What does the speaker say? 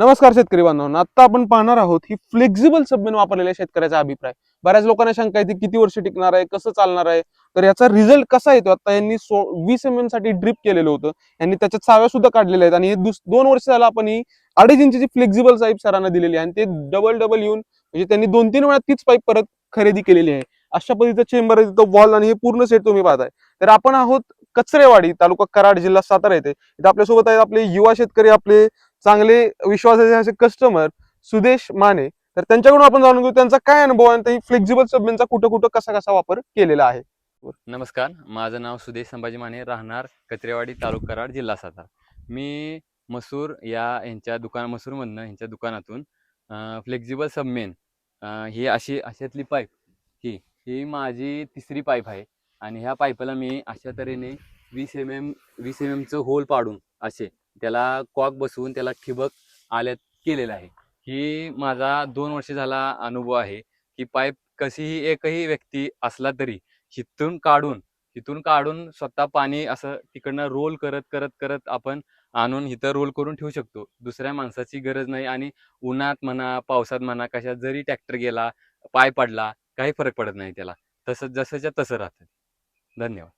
नमस्कार शेतकरी बांधवांनो आता आपण पाहणार आहोत ही फ्लेक्झिबल सबमेन वापरलेल्या शेतकऱ्याचा अभिप्राय. बऱ्याच लोकांना शंका येते किती वर्ष टिकणार आहे कसं चालणार आहे? तर याचा रिझल्ट कसा येतो? आता यांनी सो वीस एम एमसाठी ड्रिप केलेलं होतं. यांनी त्याच्यात साव्या सुद्धा काढलेल्या आहेत. आणि हे दुस- दोन वर्ष झालं आपण ही अडीच इंचची फ्लेक्झिबल साईप सरांना दिलेली आहे. आणि ते डबल डबल येऊन म्हणजे त्यांनी दोन तीन वेळा तीच पाईप परत खरेदी केलेली आहे. अशा पद्धतीचं चेंबर आहे तिथं वॉल आणि हे पूर्ण सेट तुम्ही पाहताय. तर आपण आहोत कचरेवाडी तालुका कराड जिल्हा सातारा येथे. इथं आपल्यासोबत आहेत आपले युवा शेतकरी आपले चांगले विश्वासाचे असे कस्टमर सुदेश माने तर त्यांच्याकडून आपण जाणून घेऊ त्यांचा काय अनुभव आणि फ्लेक्झिबल सबमेनचा कुठं कुठं कसा कसा वापर केलेला आहे. नमस्कार माझं नाव सुदेश संभाजी माने राहणार कचरेवाडी तालुका कराड जिल्हा सातारा. मी मसूर या यांच्या दुकान मसूरमधनं यांच्या दुकानातून फ्लेक्झिबल सबमेन ही अशी अशातली पाईप ही ही माझी तिसरी पाईप आहे. आणि ह्या पाईपला मी अशा तऱ्हेने वीस एम एम वीस एम एमचं होल पाडून असे त्याला कॉक बसवून त्याला ठिबक आल्यात केलेलं आहे. ही माझा दोन वर्ष झाला अनुभव आहे की पाईप कशीही एकही व्यक्ती असला तरी हिथून काढून हिथून काढून स्वतः पाणी असं तिकडनं रोल करत करत करत आपण आणून इथं रोल करून ठेवू शकतो. दुसऱ्या माणसाची गरज नाही आणि उन्हात म्हणा पावसात म्हणा कशात जरी ट्रॅक्टर गेला पाय पडला काही फरक पडत नाही त्याला. तसं जसंच्या तसं राहतं. धन्यवाद.